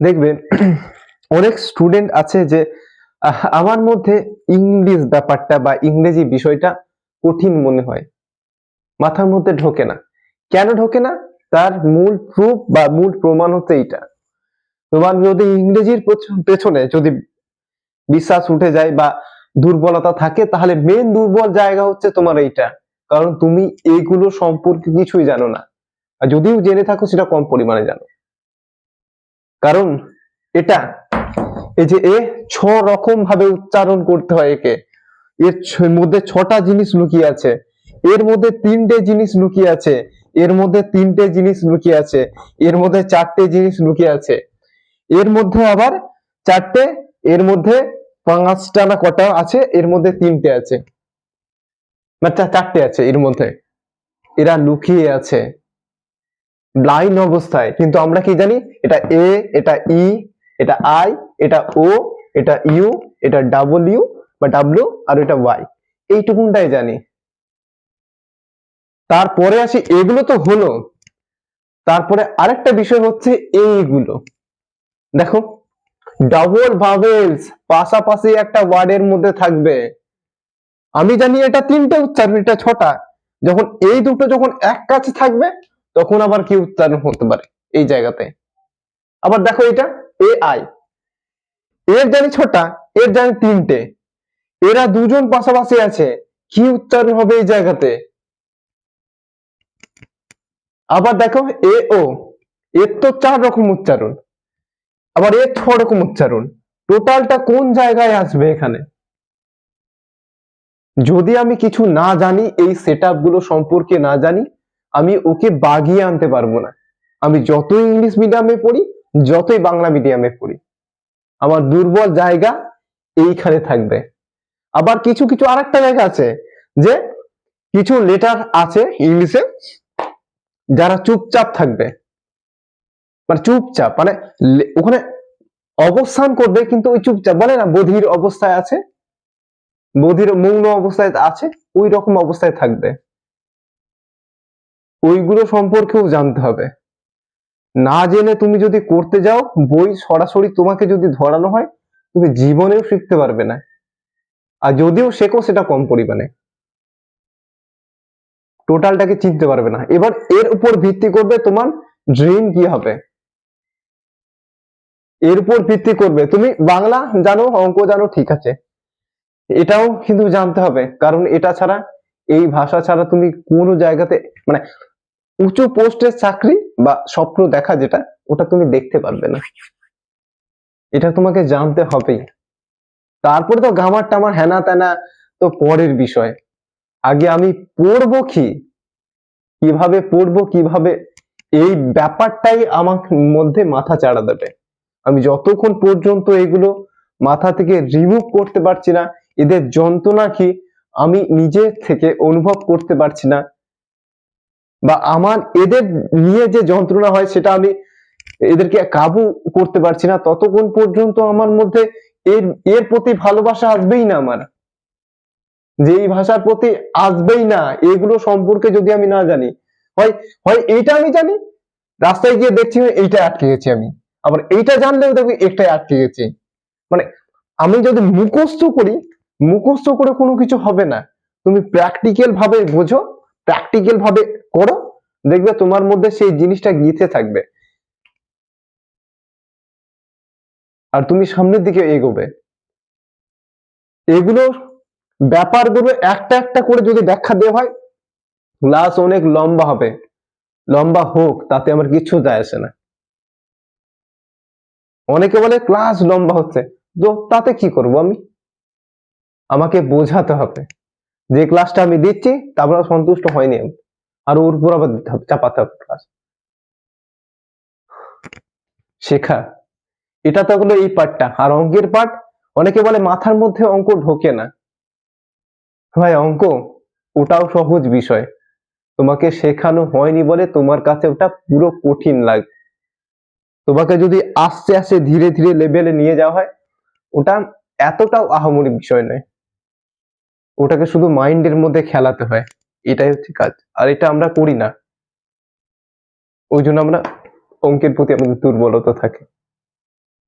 দেখবেন, অনেক স্টুডেন্ট আছে যে আমার মধ্যে ইংলিশ ব্যাপারটা বা ইংরেজি বিষয়টা কঠিন মনে হয়। মাথার মধ্যে ঢোকে না। কেন ঢোকে না? তার মূল প্রুফ বা মূল প্রমাণ হচ্ছে এইটা। তোমার যদি ইংরেজির পেছনে যদি বিশ্বাস উঠে যায় বা দুর্বলতা থাকে, তাহলে মেন দুর্বল জায়গা হচ্ছে তোমার এইটা। কারণ তুমি এইগুলো সম্পর্কে কিছুই জানো না। আর যদিও জেনে থাকো, সেটা কম পরিমাণে জানো। কারণ এটা, এই যে এ ছ রকম ভাবে উচ্চারণ করতে হয় একে। এর মধ্যে ছটা জিনিস লুকিয়ে আছে। এর মধ্যে তিনটে জিনিস লুকিয়ে আছে। এর মধ্যে তিনটে জিনিস লুকিয়ে আছে। এর মধ্যে চারটে জিনিস লুকিয়ে আছে। এর মধ্যে আবার চারটে, এর মধ্যে পাঁচটা না কটা আছে, এর মধ্যে তিনটে আছে। চারটে আছে এর মধ্যে। এরা লুকিয়ে আছে। ব্লাইন্ড অবস্থায়। কিন্তু আমরা কি জানি? এটা এ এটা ই এটা আই এটা ও এটা ইউ এটা ডাব্লিউ বা ডাব্লিউ আর এটা ওয়াই এইটুকুনটাই জানি। তারপরে আসি, এগুলো তো হলো। তারপরে আরেকটা বিষয় হচ্ছে এইগুলো। দেখো ডাবল ভাবেলস পাশাপাশি একটা ওয়ার্ডের মধ্যে থাকবে। আমি জানি এটা তিনটে উচ্চারণ, এটা ছটা। যখন এই দুটো যখন এক কাছে থাকবে তখন আবার কি উচ্চারণ হতে পারে এই জায়গাতে? আবার দেখো এটা এ আই এর জানি ছটা, এর জানি তিনটে। এরা দুজন পাশাপাশি আছে, কি উচ্চারণ হবে এই জায়গাতে? আবার দেখো এ ও এর তো চার রকম উচ্চারণ। আবার এর ছ রকম উচ্চারণ। টোটালটা কোন জায়গায় আসবে এখানে? যদি আমি কিছু না জানি, এই সেটগুলো সম্পর্কে না জানি আমি ওকে বাগিয়ে আনতে পারব না। আমি যতই ইংলিশ মিডিয়ামে পড়ি, যতই বাংলা মিডিয়ামে পড়ি, আমার দুর্বল জায়গা এইখানে থাকবে। আবার কিছু কিছু আরেকটা জায়গা আছে যে কিছু লেটার আছে ইংলিশে যারা চুপচাপ থাকবে। মানে চুপচাপ মানে ওখানে অবস্থান করবে কিন্তু ওই চুপচাপ, বলে না বধির অবস্থায় আছে, বধির মৌন অবস্থায় আছে, ওই রকম অবস্থায় থাকবে। ওইগুলো সম্পর্কেও জানতে হবে। না জেনে তুমি যদি করতে যাও, বই সরাসরি তোমাকে যদি ধরানো হয়, তুমি জীবনেও শিখতে পারবে না। আর যদিও শেখো, সেটা কম পরিমাণে। টোটালটাকে চিনতে পারবে না। এবার এর উপর ভিত্তি করবে তোমার ড্রিম কি হবে। এর উপর ভিত্তি করবে। তুমি বাংলা জানো, অঙ্ক জানো, ঠিক আছে। এটাও কিন্তু জানতে হবে। কারণ এটা ছাড়া, এই ভাষা ছাড়া তুমি কোনো জায়গাতে মানে উঁচু পোস্টের চাকরি বা স্বপ্ন দেখা যেটা, ওটা তুমি দেখতে পারবে না। এটা তোমাকে জানতে হবেই। তারপরে তো গামার টামার হেনা তেনা তো পরের বিষয়। আগে আমি পড়ব কি? কীভাবে পড়ব, কীভাবে? এই ব্যাপারটাই আমার মধ্যে মাথা চাড়া দেবে। আমি যতক্ষণ পর্যন্ত এগুলো মাথা থেকে রিমুভ করতে পারছি না, এদের যন্ত্রণা কি, আমি নিজে থেকে অনুভব করতে পারছি না বা আমার এদের নিয়ে যে যন্ত্রণা হয় সেটা আমি এদেরকে কাবু করতে পারছি না। ততক্ষণ পর্যন্ত আমার মধ্যে এর এর প্রতি ভালোবাসা আসবেই না আমার। যে এই ভাষার প্রতি আসবেই না, এগুলো সম্পর্কে যদি আমি না জানি, হয় হয় এইটা আমি জানি, রাস্তায় গিয়ে দেখছি এইটা আটকে গেছি আমি। আবার এইটা জানলেও দেখবি একটাই আটকে গেছি। মানে আমি যদি মুখস্থ করি, মুখস্থ করে কোনো কিছু হবে না। তুমি প্র্যাকটিক্যাল ভাবে বোঝো প্র্যাকটিক্যাল ভাবে করো, দেখবে তোমার মধ্যে সেই জিনিসটা গিথে থাকবে। আর তুমি সামনের দিকে এগোবে। এগুলো ব্যাপারগুলো একটা একটা করে যদি ব্যাখ্যা দেওয়া হয় ক্লাস অনেক লম্বা হবে। লম্বা হোক, তাতে আমার কিছু যায় আসে না। অনেকে বলে ক্লাস লম্বা হচ্ছে। তো তাতে কি করব আমি? আমাকে বোঝাতে হবে। যে ক্লাসটা আমি দিচ্ছি, তারপর সন্তুষ্ট হয়নি আমি। আর ওর উপর আবার দিতে হবে, চাপাতে হবে ক্লাস শেখা, এটা তো হলো এই পার্টটা আর অঙ্কের পার্ট অনেকে বলে মাথার মধ্যে অঙ্ক ঢোকে না। ভাই, অঙ্ক, ওটাও সহজ বিষয়। তোমাকে শেখানো হয়নি বলে তোমার কাছে ওটা পুরো কঠিন লাগে। তোমাকে যদি আস্তে আস্তে ধীরে ধীরে লেভেলে নিয়ে যাওয়া হয়, ওটা এতটাও আহামরি বিষয় নয়। ওটাকে শুধু মাইন্ডের মধ্যে খেলাতে হয়। এটাই হচ্ছে কাজ। আর এটা আমরা করি না। ওই জন্য আমরা অঙ্কের প্রতি আমাদের দুর্বলতা থাকে।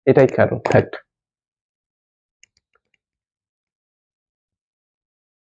এটাই কারণ। ফ্যাক্ট